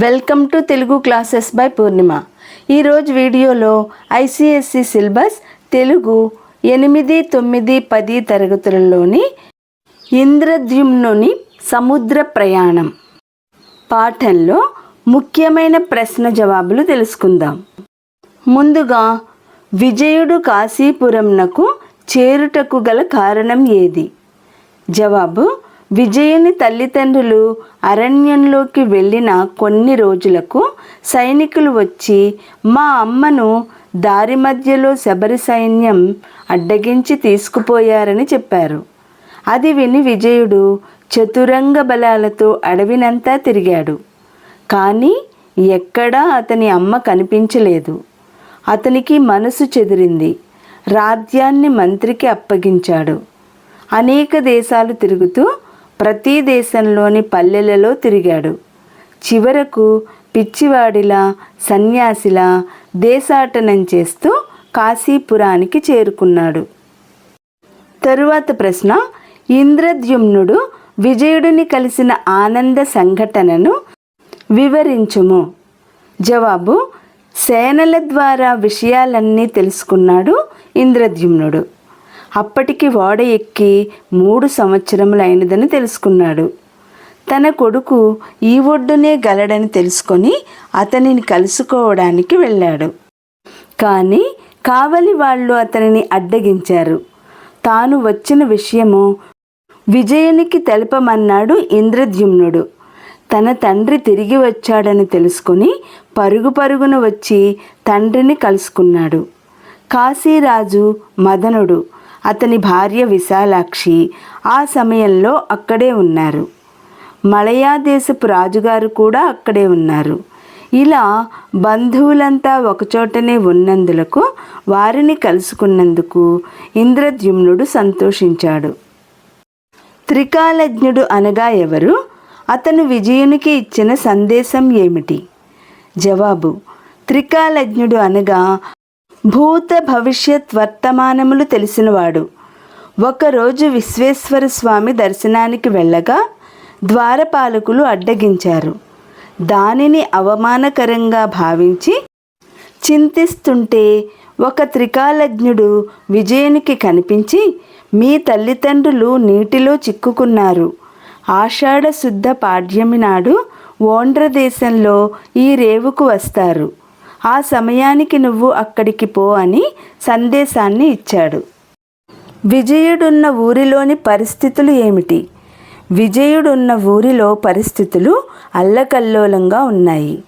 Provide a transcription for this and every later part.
Welcome to Telugu classes by Purnima. ఈరోజు వీడియోలో ICSC syllabus Telugu ఎనిమిది తొమ్మిది పది తరగతులలోని ఇంద్రద్యుమ్నుని సముద్ర ప్రయాణం పాఠంలో ముఖ్యమైన ప్రశ్న జవాబులు తెలుసుకుందాం. ముందుగా విజయుడు కాశీపురంనకు చేరుటకు గల కారణం ఏది? జవాబు విజయుని తల్లిదండ్రులు అరణ్యంలోకి వెళ్ళిన కొన్ని రోజులకు సైనికులు వచ్చి మా అమ్మను దారి మధ్యలో శబరి సైన్యం అడ్డగించి తీసుకుపోయారని చెప్పారు. అది విని విజయుడు చతురంగ బలాలతో అడవినంతా తిరిగాడు. కానీ ఎక్కడా అతని అమ్మ కనిపించలేదు. అతనికి మనసు చెదిరింది. రాజ్యాన్ని మంత్రికి అప్పగించాడు. అనేక దేశాలు తిరుగుతూ ప్రతి దేశంలోని పల్లెలలో తిరిగాడు. చివరకు పిచ్చివాడిలా సన్యాసిలా దేశాటనం చేస్తూ కాశీపురానికి చేరుకున్నాడు. తరువాత ప్రశ్న ఇంద్రద్యుమ్నుడు విజయుడిని కలిసిన ఆనంద సంఘటనను వివరించుము. జవాబు సేనల ద్వారా విషయాలన్నీ తెలుసుకున్నాడు ఇంద్రద్యుమ్నుడు. అప్పటికి ఓడ ఎక్కి మూడు సంవత్సరములైనదని తెలుసుకున్నాడు. తన కొడుకు ఈ ఒడ్డునే గలడని తెలుసుకొని అతనిని కలుసుకోవడానికి వెళ్ళాడు. కానీ కావలి వాళ్ళు అతనిని అడ్డగించారు. తాను వచ్చిన విషయము విజయునికి తెలపమన్నాడు ఇంద్రద్యుమ్నుడు. తన తండ్రి తిరిగి వచ్చాడని తెలుసుకుని పరుగు పరుగున వచ్చి తండ్రిని కలుసుకున్నాడు. కాశీరాజు మదనుడు. అతని భార్య విశాలాక్షి ఆ సమయంలో అక్కడే ఉన్నారు. మలయా దేశపు రాజుగారు కూడా అక్కడే ఉన్నారు. ఇలా బంధువులంతా ఒకచోటనే ఉన్నందులకు వారిని కలుసుకున్నందుకు ఇంద్రద్యుమ్నుడు సంతోషించాడు. త్రికాలజ్ఞుడు అనగా ఎవరు? అతను విజయునికి ఇచ్చిన సందేశం ఏమిటి? జవాబు త్రికాలజ్ఞుడు అనగా భూత భవిష్యత్ వర్తమానములు తెలిసినవాడు. ఒకరోజు విశ్వేశ్వర స్వామి దర్శనానికి వెళ్ళగా ద్వారపాలకులు అడ్డగించారు. దానిని అవమానకరంగా భావించి చింతిస్తుంటే ఒక త్రికాలజ్ఞుడు విజయునికి కనిపించి మీ తల్లిదండ్రులు నీటిలో చిక్కుకున్నారు. ఆషాఢ శుద్ధ పాడ్యమి నాడు ఓండ్ర దేశంలో ఈ రేవుకు వస్తారు. ఆ సమయానికి నువ్వు అక్కడికి పో అని సందేశాన్ని ఇచ్చాడు. విజయుడున్న ఊరిలోని పరిస్థితులు ఏమిటి? విజయుడున్న ఊరిలో పరిస్థితులు అల్లకల్లోలంగా ఉన్నాయి.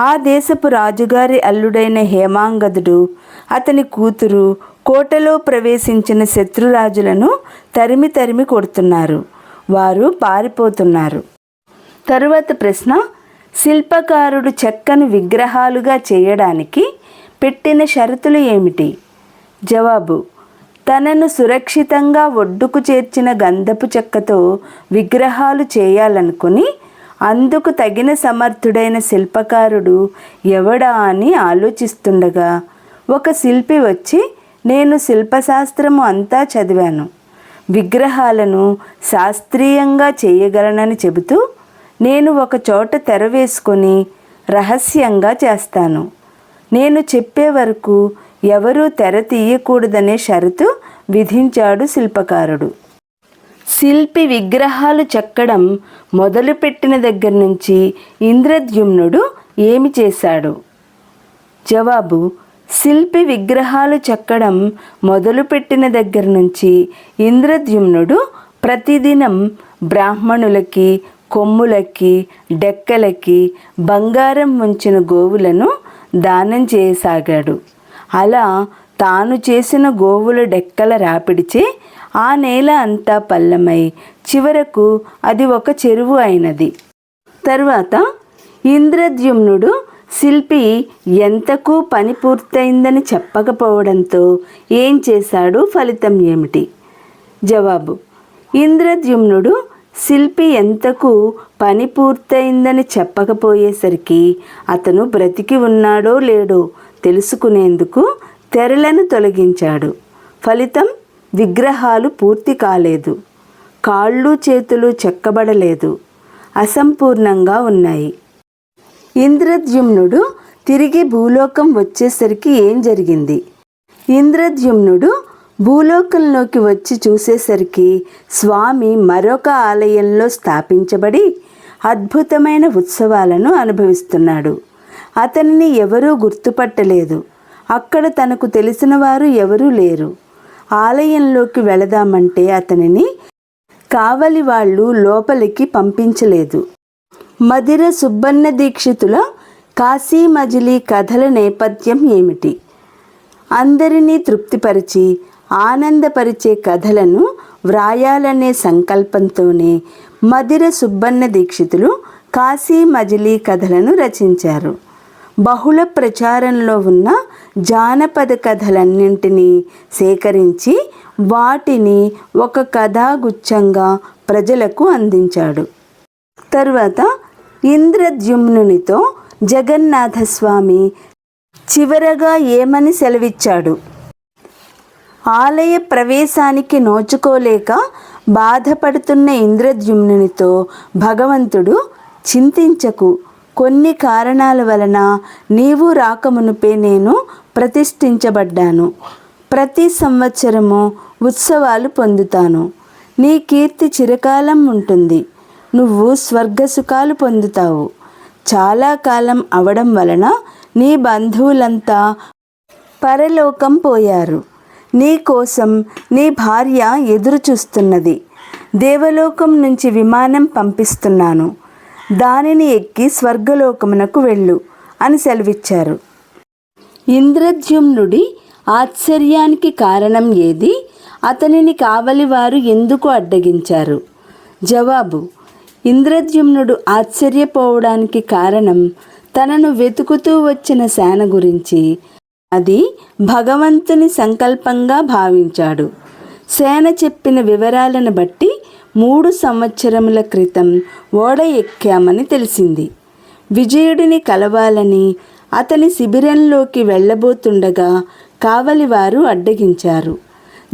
ఆ దేశపు రాజుగారి అల్లుడైన హేమాంగదుడు అతని కూతురు కోటలో ప్రవేశించిన శత్రురాజులను తరిమి తరిమి కొడుతున్నారు. వారు పారిపోతున్నారు. తరువాత ప్రశ్న శిల్పకారుడు చెక్కను విగ్రహాలుగా చేయడానికి పెట్టిన షరతులు ఏమిటి? జవాబు తనను సురక్షితంగా ఒడ్డుకు చేర్చిన గంధపు చెక్కతో విగ్రహాలు చేయాలనుకుని అందుకు తగిన సమర్థుడైన శిల్పకారుడు ఎవడా అని ఆలోచిస్తుండగా ఒక శిల్పి వచ్చి నేను శిల్పశాస్త్రము అంతా చదివాను. విగ్రహాలను శాస్త్రీయంగా చేయగలనని చెబుతూ నేను ఒక చోట తెర వేసుకొని రహస్యంగా చేస్తాను. నేను చెప్పే వరకు ఎవరూ తెర తీయకూడదనే షరతు విధించాడు శిల్పకారుడు. శిల్పి విగ్రహాలు చెక్కడం మొదలుపెట్టిన దగ్గర నుంచి ఇంద్రద్యుమ్నుడు ఏమి చేశాడు? జవాబు శిల్పి విగ్రహాలు చెక్కడం మొదలుపెట్టిన దగ్గర నుంచి ఇంద్రద్యుమ్నుడు ప్రతిదినం బ్రాహ్మణులకి కొమ్ములకి డెక్కలకి బంగారం ఉంచిన గోవులను దానం చేయసాగాడు. అలా తాను చేసిన గోవుల డెక్కల రాపిడిచే ఆ నేల అంతా పల్లమై చివరకు అది ఒక చెరువు అయినది. తర్వాత ఇంద్రద్యుమ్నుడు శిల్పి ఎంతకు పని పూర్తయిందని చెప్పకపోవడంతో ఏం చేశాడు? ఫలితం ఏమిటి? జవాబు. ఇంద్రద్యుమ్నుడు శిల్పి ఎంతకు పని పూర్తయిందని చెప్పకపోయేసరికి అతను బ్రతికి ఉన్నాడో లేడో తెలుసుకునేందుకు తెరలను తొలగించాడు. ఫలితం విగ్రహాలు పూర్తి కాలేదు. కాళ్ళు చేతులు చెక్కబడలేదు. అసంపూర్ణంగా ఉన్నాయి. ఇంద్రద్యుమ్నుడు తిరిగి భూలోకం వచ్చేసరికి ఏం జరిగింది? ఇంద్రద్యుమ్నుడు భూలోకంలోకి వచ్చి చూసేసరికి స్వామి మరొక ఆలయంలో స్థాపించబడి అద్భుతమైన ఉత్సవాలను అనుభవిస్తున్నాడు. అతనిని ఎవరూ గుర్తుపట్టలేదు. అక్కడ తనకు తెలిసిన వారు ఎవరూ లేరు. ఆలయంలోకి వెళదామంటే అతనిని కావలి వాళ్ళు లోపలికి పంపించలేదు. మధిర సుబ్బన్న దీక్షితుల కాశీ మజిలీ కథల నేపథ్యం ఏమిటి? అందరినీ తృప్తిపరిచి ఆనందపరిచే కథలను వ్రాయాలనే సంకల్పంతోనే మధిర సుబ్బన్న దీక్షితులు కాశీ మజిలీ కథలను రచించారు. బహుళ ప్రచారంలో ఉన్న జానపద కథలన్నింటినీ సేకరించి వాటిని ఒక కథాగుచ్ఛంగా ప్రజలకు అందించాడు. తరువాత ఇంద్రద్యుమ్నునితో జగన్నాథస్వామి చివరగా ఏమని సెలవిచ్చాడు? ఆలయ ప్రవేశానికి నోచుకోలేక బాధపడుతున్న ఇంద్రద్యుమ్నునితో భగవంతుడు చింతించకు. కొన్ని కారణాల వలన నీవు రాకమునుపే నేను ప్రతిష్ఠించబడ్డాను. ప్రతి సంవత్సరము ఉత్సవాలు పొందుతాను. నీ కీర్తి చిరకాలం ఉంటుంది. నువ్వు స్వర్గసుఖాలు పొందుతావు. చాలా కాలం అవడం వలన నీ బంధువులంతా పరలోకం పోయారు. నీ కోసం నీ భార్య ఎదురుచూస్తున్నది. దేవలోకం నుంచి విమానం పంపిస్తున్నాను. దానిని ఎక్కి స్వర్గలోకమునకు వెళ్ళు అని సెలవిచ్చారు. ఇంద్రద్యుమ్నుడి ఆశ్చర్యానికి కారణం ఏది? అతనిని కావలి వారు ఎందుకు అడ్డగించారు? జవాబు ఇంద్రద్యుమ్నుడు ఆశ్చర్యపోవడానికి కారణం తనను వెతుకుతూ వచ్చిన సేన గురించి అది భగవంతుని సంకల్పంగా భావించాడు. సేన చెప్పిన వివరాలను బట్టి మూడు సంవత్సరముల క్రితం ఓడ ఎక్కామని తెలిసింది. విజయుడిని కలవాలని అతని శిబిరంలోకి వెళ్ళబోతుండగా కావలివారు అడ్డగించారు.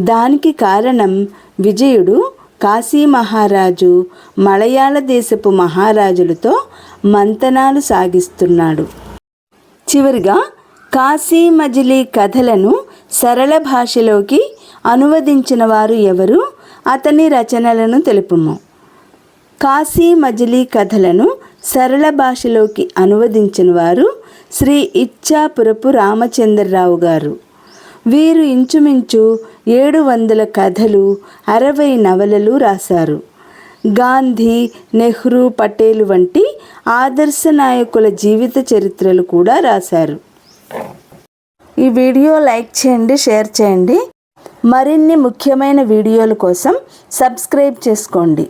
దానికి కారణం విజయుడు కాశీ మహారాజు మలయాళ దేశపు మహారాజులతో మంతనాలు సాగిస్తున్నాడు. చివరిగా కాశీ మజిలీ కథలను సరళ భాషలోకి అనువదించిన వారు ఎవరు? అతని రచనలను తెలుపుము. కాశీ మజిలీ కథలను సరళ భాషలోకి అనువదించిన వారు శ్రీ ఇచ్చాపురపు రామచంద్రరావు గారు. వీరు ఇంచుమించు ఏడు వందల కథలు అరవై నవలలు రాశారు. గాంధీ నెహ్రూ పటేల్ వంటి ఆదర్శ నాయకుల జీవిత చరిత్రలు కూడా రాశారు. ఈ వీడియో లైక్ చేయండి షేర్ చేయండి. మరిన్ని ముఖ్యమైన వీడియోల కోసం సబ్స్క్రైబ్ చేసుకోండి.